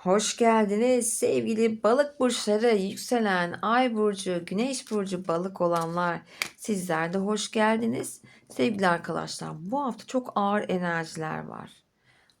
Hoş geldiniz sevgili balık burçları, yükselen ay burcu, güneş burcu balık olanlar. Sizler de hoş geldiniz. Sevgili arkadaşlar bu hafta çok ağır enerjiler var.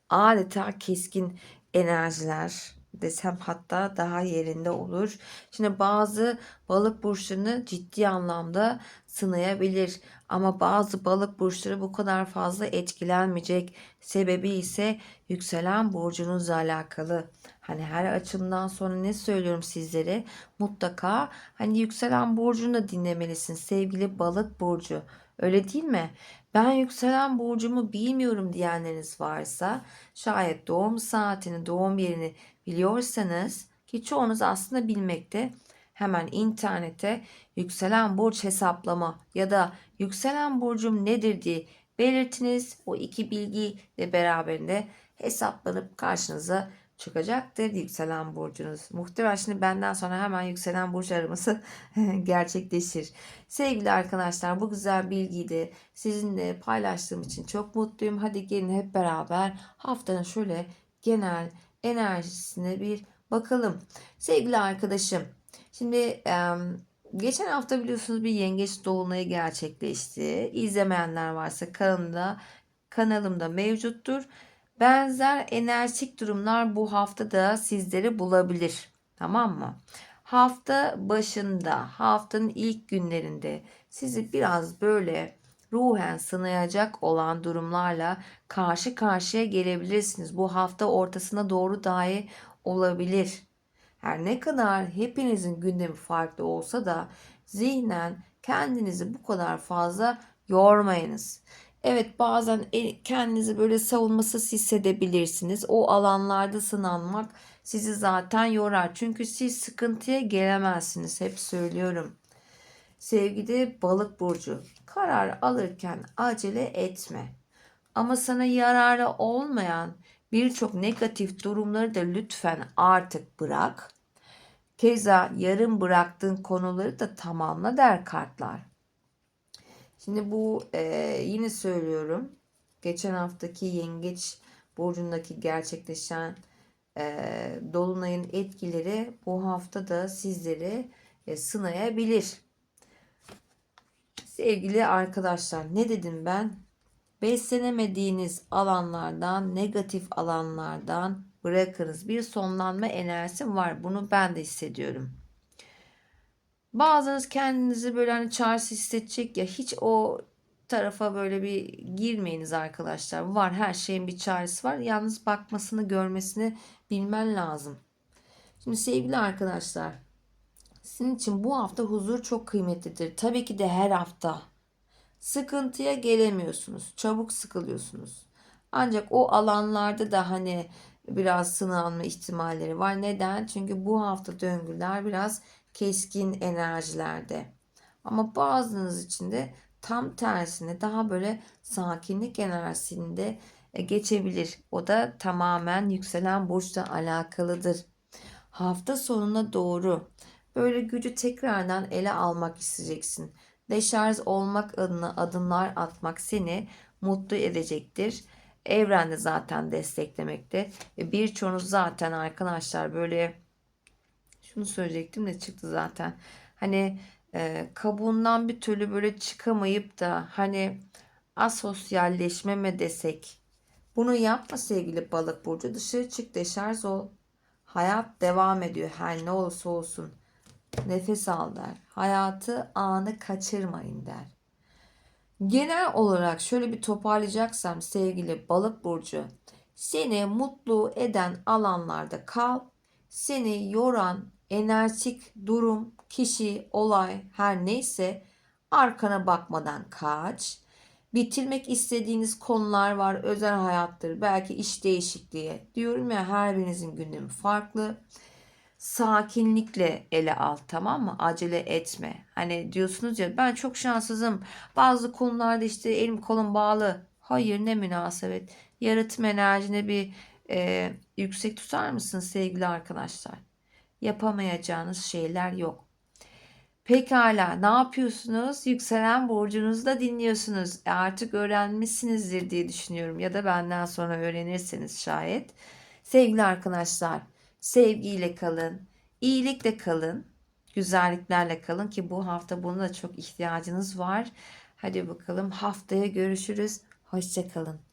Adeta keskin enerjiler desem hatta daha yerinde olur. Şimdi bazı balık burçlarını ciddi anlamda sınayabilir ama bazı balık burçları bu kadar fazla etkilenmeyecek. Sebebi ise yükselen burcunuzla alakalı. Hani her açımdan sonra ne söylüyorum sizlere? Mutlaka hani yükselen burcunu da dinlemelisin sevgili balık burcu. Öyle değil mi? Ben yükselen burcumu bilmiyorum diyenleriniz varsa şayet doğum saatini, doğum yerini biliyorsanız ki çoğunuz aslında bilmekte hemen internete yükselen burç hesaplama ya da yükselen burcum nedir diye belirtiniz. O iki bilgi ve beraberinde hesaplanıp karşınıza çıkacaktır yükselen burcunuz. Muhtemelen şimdi benden sonra hemen yükselen burç araması gerçekleşir. Sevgili arkadaşlar bu güzel bilgiyi de sizinle paylaştığım için çok mutluyum. Hadi gelin hep beraber haftanın şöyle genel enerjisine bir bakalım. Sevgili arkadaşım şimdi geçen hafta biliyorsunuz bir yengeç dolunayı gerçekleşti. İzlemeyenler varsa kanalımda, kanalımda mevcuttur. Benzer enerjik durumlar bu hafta da sizleri bulabilir. Tamam mı? Hafta başında, haftanın ilk günlerinde sizi biraz böyle ruhen sınayacak olan durumlarla karşı karşıya gelebilirsiniz. Bu hafta ortasına doğru dahi olabilir. Her ne kadar hepinizin gündemi farklı olsa da zihnen kendinizi bu kadar fazla yormayınız. Evet bazen kendinizi böyle savunmasız hissedebilirsiniz. O alanlarda sınanmak sizi zaten yorar. Çünkü siz sıkıntıya gelemezsiniz. Hep söylüyorum. Sevgili balık burcu karar alırken acele etme. Ama sana yararı olmayan birçok negatif durumları da lütfen artık bırak. Keza yarım bıraktığın konuları da tamamla der kartlar. Şimdi bu e, yine söylüyorum. Geçen haftaki yengeç burcundaki gerçekleşen e, dolunayın etkileri bu hafta da sizleri e, sınayabilir. Sevgili arkadaşlar ne dedim ben? Beslenemediğiniz alanlardan, negatif alanlardan bırakınız. Bir sonlanma enerjisi var. Bunu ben de hissediyorum. Bazınız kendinizi böyle hani çaresiz hissedecek ya hiç o tarafa böyle bir girmeyiniz arkadaşlar. Var her şeyin bir çaresi var. Yalnız bakmasını görmesini bilmen lazım. Şimdi sevgili arkadaşlar sizin için bu hafta huzur çok kıymetlidir. Tabii ki de her hafta. Sıkıntıya gelemiyorsunuz. Çabuk sıkılıyorsunuz. Ancak o alanlarda da hani biraz sınanma ihtimalleri var. Neden? Çünkü bu hafta döngüler biraz keskin enerjilerde. Ama bazınız için de tam tersine daha böyle sakinlik enerjisinde e, geçebilir. O da tamamen yükselen burçla alakalıdır. Hafta sonuna doğru böyle gücü tekrardan ele almak isteyeceksin. Deşarj olmak adına adımlar atmak seni mutlu edecektir. Evrende zaten desteklemekte. Birçoğunuz zaten arkadaşlar böyle şunu söyleyecektim de çıktı zaten. Hani e, kabuğundan bir türlü böyle çıkamayıp da hani asosyalleşme mi desek. Bunu yapma sevgili balık burcu. Dışarı çık deşarj ol. Hayat devam ediyor her ne olursa olsun. Nefes al der. Hayatı anı kaçırmayın der. Genel olarak şöyle bir toparlayacaksam sevgili balık burcu. Seni mutlu eden alanlarda kal. Seni yoran enerjik durum, kişi, olay her neyse arkana bakmadan kaç. Bitirmek istediğiniz konular var. Özel hayattır. Belki iş değişikliği. Diyorum ya her birinizin gündemi farklı. Sakinlikle ele al tamam mı? Acele etme. Hani diyorsunuz ya ben çok şanssızım. Bazı konularda işte elim kolum bağlı. Hayır ne münasebet. Yaratım enerjine bir e, yüksek tutar mısın sevgili arkadaşlar? Yapamayacağınız şeyler yok. Pekala ne yapıyorsunuz? Yükselen burcunuzu da dinliyorsunuz. E artık öğrenmişsinizdir diye düşünüyorum ya da benden sonra öğrenirseniz şayet. Sevgili arkadaşlar sevgiyle kalın, iyilikle kalın, güzelliklerle kalın ki bu hafta buna da çok ihtiyacınız var. Hadi bakalım haftaya görüşürüz. Hoşça kalın.